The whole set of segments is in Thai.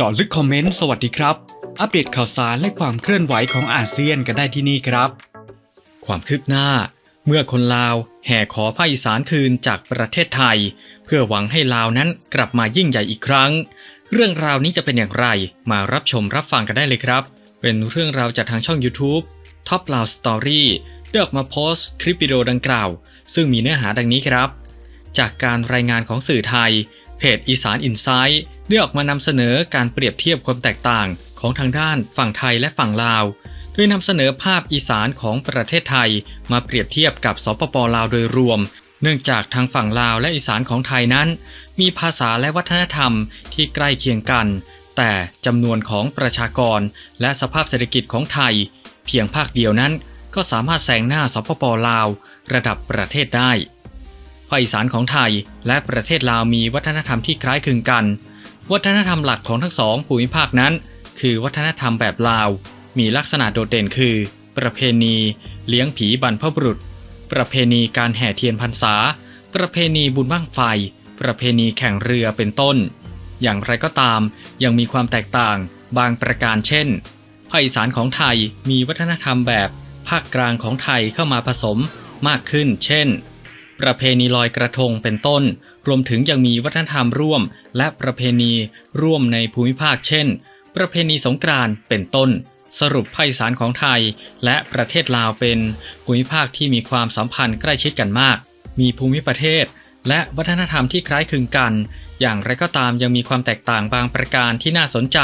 เจาะลึกคอมเมนต์สวัสดีครับ อัปเดตข่าวสารและความเคลื่อนไหวของอาเซียนกันได้ที่นี่ครับ ความคืบหน้า เมื่อคนลาวแห่ขอภาคอีสานคืนจากประเทศไทย เพื่อหวังให้ลาวนั้นกลับมายิ่งใหญ่อีกครั้ง เรื่องราวนี้จะเป็นอย่างไรมารับชมรับฟังกันได้เลยครับ เป็นเรื่องราวจากทางช่อง YouTube Top l o u d Story ได้ออกมาโพสต์คลิปวิดีโอดังกล่าว ซึ่งมีเนื้อหาดังนี้ครับ จากการรายงานของสื่อไทย เพจอีสานอินไซต์ ได้ออกมานำเสนอการเปรียบเทียบความแตกต่างของทางด้านฝั่งไทยและฝั่งลาวโดยนำเสนอภาพอีสานของประเทศไทย มาเปรียบเทียบกับสปปลาวโดยรวม เนื่องจากทางฝั่งลาวและอีสานของไทยนั้น มีภาษาและวัฒนธรรมที่ใกล้เคียงกัน แต่จำนวนของประชากร และสภาพเศรษฐกิจของไทย เพียงภาคเดียวนั้น ก็สามารถแซงหน้าสปปลาว ระดับประเทศได้ภาคอีสานของไทยและประเทศลาวมีวัฒนธรรมที่คล้ายคลึงกัน วัฒนธรรมหลักของทั้งสองภูมิภาคนั้น คือวัฒนธรรมแบบลาว มีลักษณะโดดเด่นคือ ประเพณี เลี้ยงผีบรรพบุรุษ ประเพณีการแห่เทียนพรรษา ประเพณีบุญบั้งไฟ ประเพณีแข่งเรือเป็นต้น อย่างไรก็ตามยังมีความแตกต่างบางประการเช่นภาคอีสานของไทยมีวัฒนธรรมแบบภาคกลางของไทยเข้ามาผสมมากขึ้น เช่น ประเพณีลอยกระทงเป็นต้น รวมถึงยังมีวัฒนธรรมร่วม และประเพณีร่วมในภูมิภาคเช่น ประเพณีสงกรานต์เป็นต้น สรุปภาคอีสานของไทย และประเทศลาวเป็นภูมิภาคที่มีความสัมพันธ์ใกล้ชิดกันมาก มีภูมิประเทศ และวัฒนธรรมที่คล้ายคลึงกัน อย่างไรก็ตามยังมีความแตกต่างบางประการที่น่าสนใจ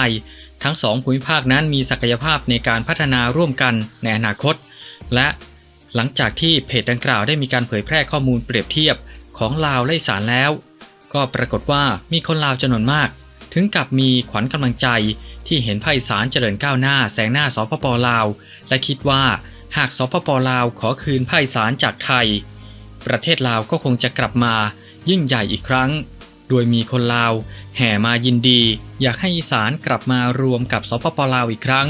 ทั้งสองภูมิภาคนั้นมีศักยภาพในการพัฒนาร่วมกันในอนาคต และ หลังจากที่เพจดังกล่าวได้มีการเผยแพร่ข้อมูลเปรียบเทียบของลาวและสานแล้ว ก็ปรากฏว่ามีคนลาวจำนวนมาก ถึงกับมีขวัญกำลังใจที่เห็นภาคอีสานเจริญก้าวหน้าแซงหน้าสปปลาว และคิดว่าหากสปปลาวขอคืนภาคอีสานจากไทย ประเทศลาวก็คงจะกลับมายิ่งใหญ่อีกครั้ง โดยมีคนลาว แห่มายินดี อยากให้อีสานกลับมารวมกับสปปลาวอีกครั้ง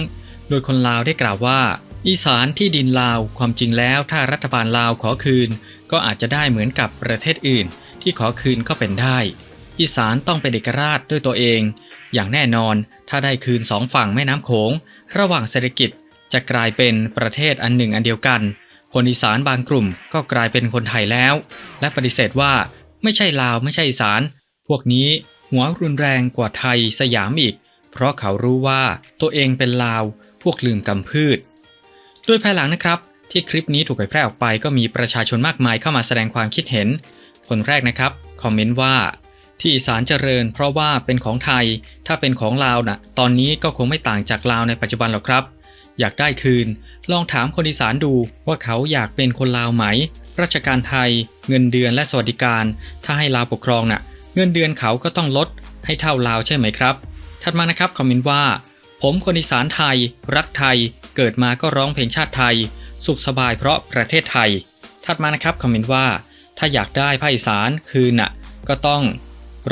โดยคนลาวได้กล่าวว่า อีสานที่ดินลาวความจริงแล้วถ้ารัฐบาลลาวขอคืน ก็อาจจะได้เหมือนกับประเทศอื่น ที่ขอคืนก็เป็นได้ อีสานต้องเป็นเอกราชด้วยตัวเอง อย่างแน่นอนถ้าได้คืนสองฝั่งแม่น้ำโขง ระหว่างเศรษฐกิจจะกลายเป็นประเทศอันหนึ่งอันเดียวกัน คนอีสานบางกลุ่มก็กลายเป็นคนไทยแล้ว และปฏิเสธว่าไม่ใช่ลาวไม่ใช่อีสาน พวกนี้หัวรุนแรงกว่าไทยสยามอีก เพราะเขารู้ว่าตัวเองเป็นลาว พวกลืมกำพืช โดยภายหลังนะครับ ที่คลิปนี้ถูกเผยแพร่ออกไปก็มีประชาชนมากมายเข้ามาแสดงความคิดเห็น คนแรกนะครับคอมเมนต์ว่า ที่อีสานเจริญ เพราะว่าเป็นของไทย ถ้าเป็นของลาวนะ่ะตอนนี้ก็คงไม่ต่างจากลาวในปัจจุบันหรอกครับ อยากได้คืน ลองถามคนอีสานดูว่าเขาอยากเป็นคนลาวไหม ราชการไทย เงินเดือนและสวัสดิการ ถ้าให้ลาวปกครองน่ะ เงินเดือนเขาก็ต้องลดให้เท่าลาวใช่ไหมครับถัดมานะครับคอมเมนต์ว่า ผมคนอีสานไทย รักไทย เกิดมาก็ร้องเพลงชาติไทย สุขสบายเพราะประเทศไทย ถัดมานะครับคอมเมนต์ว่า ถ้าอยากได้ภาคอีสานคืนน่ะ ก็ต้อง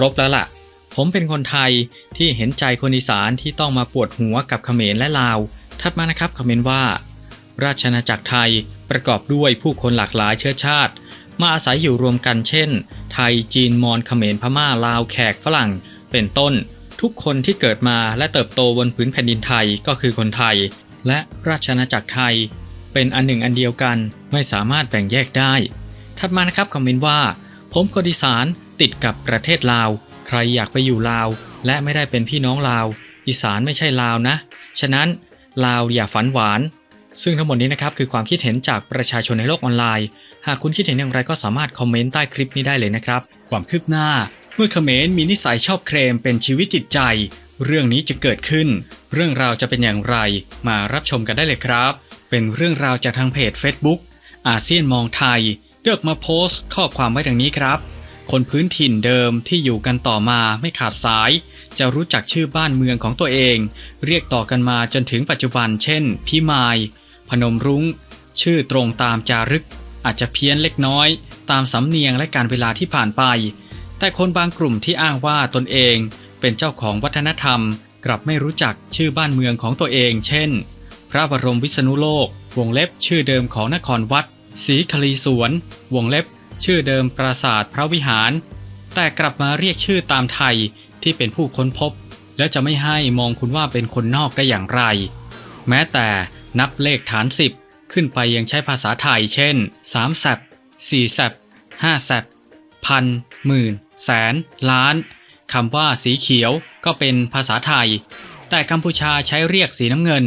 รบแล้วล่ะ ผมเป็นคนไทยที่เห็นใจคนอีสานที่ต้องมาปวดหัวกับเขมรและลาว ถัดมานะครับคอมเมนต์ว่า ราชอาณาจักรไทยประกอบด้วยผู้คนหลากหลายเชื้อชาติ มาอาศัยอยู่รวมกันเช่น ไทยจีนมอญเขมรพม่าลาวแขกฝรั่ง เป็นต้นทุกคนที่เกิดมาและเติบโตบนพื้นแผ่นดินไทยก็คือคนไทย และราชอาณาจักรไทย เป็นอันหนึ่งอันเดียวกันไม่สามารถแบ่งแยกได้ ถัดมานะครับคอมเมนต์ว่า ผมคนอีสานติดกับประเทศลาว ใครอยากไปอยู่ลาว และไม่ได้เป็นพี่น้องลาว อีสานไม่ใช่ลาวนะ ฉะนั้นลาวอย่าฝันหวาน ซึ่งทั้งหมดนี้นะครับคือความคิดเห็นจากประชาชนในโลกออนไลน์ หากคุณคิดเห็นอย่างไรก็สามารถคอมเมนต์ใต้คลิปนี้ได้เลยนะครับ ความคืบหน้า เมื่อเขมรมีนิสัยชอบเคลมเป็นชีวิตจิตใจ เรื่องนี้จะเกิดขึ้น เรื่องราวจะเป็นอย่างไรมารับชมกันได้เลยครับ เป็นเรื่องราวจากทางเพจ Facebook อาเซียนมองไทยเลือกมาโพสต์ข้อความไว้ดังนี้ครับ คนพื้นถิ่นเดิมที่อยู่กันต่อมาไม่ขาดสาย จะรู้จักชื่อบ้านเมืองของตัวเอง เรียกต่อกันมาจนถึงปัจจุบัน เช่น พิมาย พนมรุง้ง ชื่อตรงตามจารึก อาจจะเพี้ยนเล็กน้อย ตามสำเนียงและการเวลาที่ผ่านไป แต่คนบางกลุ่มที่อ้างว่าตนเอง เป็นเจ้าของวัฒนธรรม กลับไม่รู้จักชื่อบ้านเมืองของตัวเอง เช่น พระบรมวิษณุโลก วงเล็บชื่อเดิมของนครวัดศรีคลีสวน วงเล็บ ชื่อเดิมปราสาทพระวิหาร แต่กลับมาเรียกชื่อตามไทยที่เป็นผู้ค้นพบ แล้วจะไม่ให้มองคุณว่าเป็นคนนอกได้อย่างไร แม้แต่นับเลขฐาน10ขึ้นไปยังใช้ภาษาไทย เช่น3แซบ4แซบ5แซบพันหมื่น แสน ล้าน คำว่าสีเขียวก็เป็นภาษาไทย แต่กัมพูชาใช้เรียกสีน้ำเงิน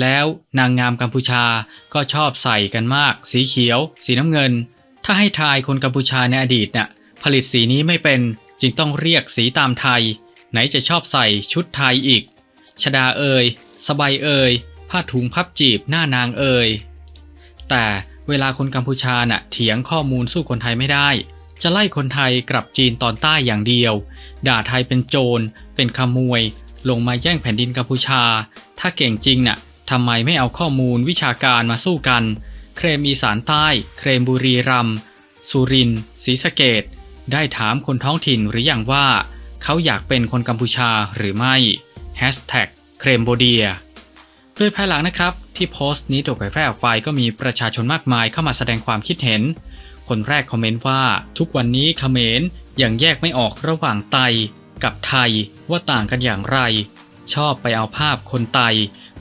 แล้วนางงามกัมพูชาก็ชอบใส่กันมาก สีเขียว สีน้ำเงิน ถ้าให้ทายคนกัมพูชาในอดีตน่ะผลิตสีนี้ไม่เป็นจึงต้องเรียกสีตามไทย ไหนจะชอบใส่ชุดไทยอีก ชดาเอยสบายเอยผ้าถุงพับจีบหน้านางเอยแต่เวลาคนกัมพูชาน่ะเถียงข้อมูลสู้คนไทยไม่ได้ จะไล่คนไทยกลับจีนตอนใต้อย่างเดียว ด่าไทยเป็นโจร เป็นขโมย ลงมาแย่งแผ่นดินกัมพูชา ถ้าเก่งจริงน่ะทำไมไม่เอาข้อมูลวิชาการมาสู้กัน เครมอีสานใต้ เครมบุรีรัมสุรินศรีสะเกดได้ถามคนท้องถิ่นหรืออยังว่า เขาอยากเป็นคนกัมพูชาหรือไม่ Hashtag เครมโบเดียโดยภายหลังนะครับ ที่โพสต์นี้ถูกเผยแพร่ออกไปก็มีประชาชนมากมายเข้ามาแสดงความคิดเห็น คนแรกคอมเมนต์ว่า ทุกวันนี้เขมรยังแยกไม่ออกระหว่างไตกับไทยว่าต่างกันอย่างไร ชอบไปเอาภาพคนไต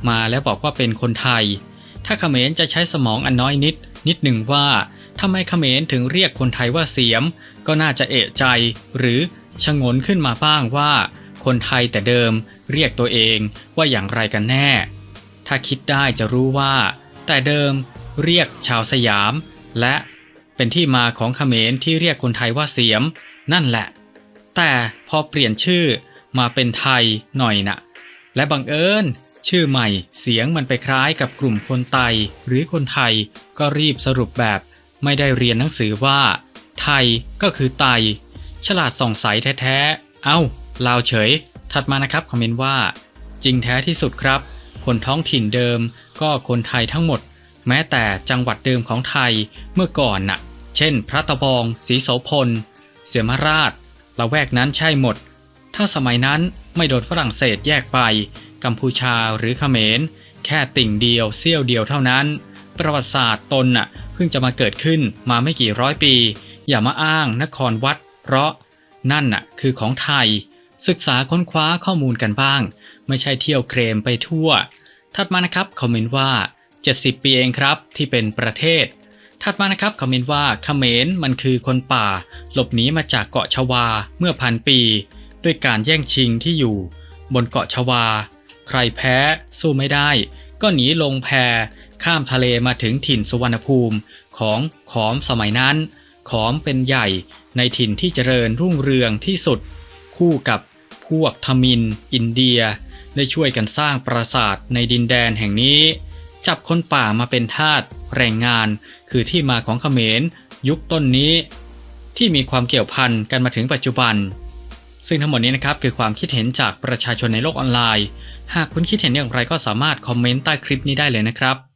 มาแล้วบอกว่าเป็นคนไทย ถ้าเขมรจะใช้สมองอันน้อยนิด นิดหนึ่งว่าทำไมเขมรถึงเรียกคนไทยว่าเสียม ก็น่าจะเอะใจ หรือชะงนขึ้นมาบ้างว่า คนไทยแต่เดิมเรียกตัวเองว่าอย่างไรกันแน่ ถ้าคิดได้จะรู้ว่า แต่เดิมเรียกชาวสยาม และ เป็นที่มาของเขมรที่เรียกคนไทยว่าเสียม นั่นแหละ แต่พอเปลี่ยนชื่อมาเป็นไทยหน่อยนะและบังเอิญชื่อใหม่เสียงมันไปคล้ายกับกลุ่มคนไตหรือคนไทยก็รีบสรุปแบบไม่ได้เรียนหนังสือว่า ไทยก็คือไต ฉลาดส่องใสแท้ๆ เอ้าลาวเฉย ถัดมานะครับคอมเมนต์ว่า จริงแท้ที่สุดครับ คนท้องถิ่นเดิมก็คนไทยทั้งหมด แม้แต่จังหวัดเดิมของไทยเมื่อก่อนน่ะ เช่น พระตะบองศรีโสพล เสียมราชละแวกนั้นใช่หมด ถ้าสมัยนั้นไม่โดนฝรั่งเศสแยกไป กัมพูชาหรือเขมร แค่ติ่งเดียวเสี้ยวเดียวเท่านั้น ประวัติศาสตร์ตนน่ะเพิ่งจะมาเกิดขึ้นมาไม่กี่ร้อยปี อย่ามาอ้างนครวัด เพราะนั่นน่ะคือของไทย ศึกษาค้นคว้าข้อมูลกันบ้าง ไม่ใช่เที่ยวเครมไปทั่ว ถัดมานะครับคอมเมนต์ว่า 70 ปีเองครับที่เป็นประเทศ ถัดมานะครับคอมเมนต์ว่าเขมรมันคือคนป่า หลบหนีมาจากเกาะชวาเมื่อพันปี ด้วยการแย่งชิงที่อยู่ บนเกาะชวา ใครแพ้สู้ไม่ได้ ก็หนีลงแพข้ามทะเลมาถึงถิ่นสุวรรณภูมิของขอมสมัยนั้น ขอมเป็นใหญ่ในถิ่นที่เจริญรุ่งเรืองที่สุด คู่กับพวกทมิน อินเดีย ได้ช่วยกันสร้างปราสาทในดินแดนแห่งนี้ จับคนป่ามาเป็นทาส แรงงาน คือที่มาของเขมร ยุคต้นนี้ ที่มีความเกี่ยวพันกันมาถึงปัจจุบัน ซึ่งทั้งหมดนี้นะครับคือความคิดเห็นจากประชาชนในโลกออนไลน์ หากคุณคิดเห็นอย่างไรก็สามารถคอมเมนต์ใต้คลิปนี้ได้เลยนะครับ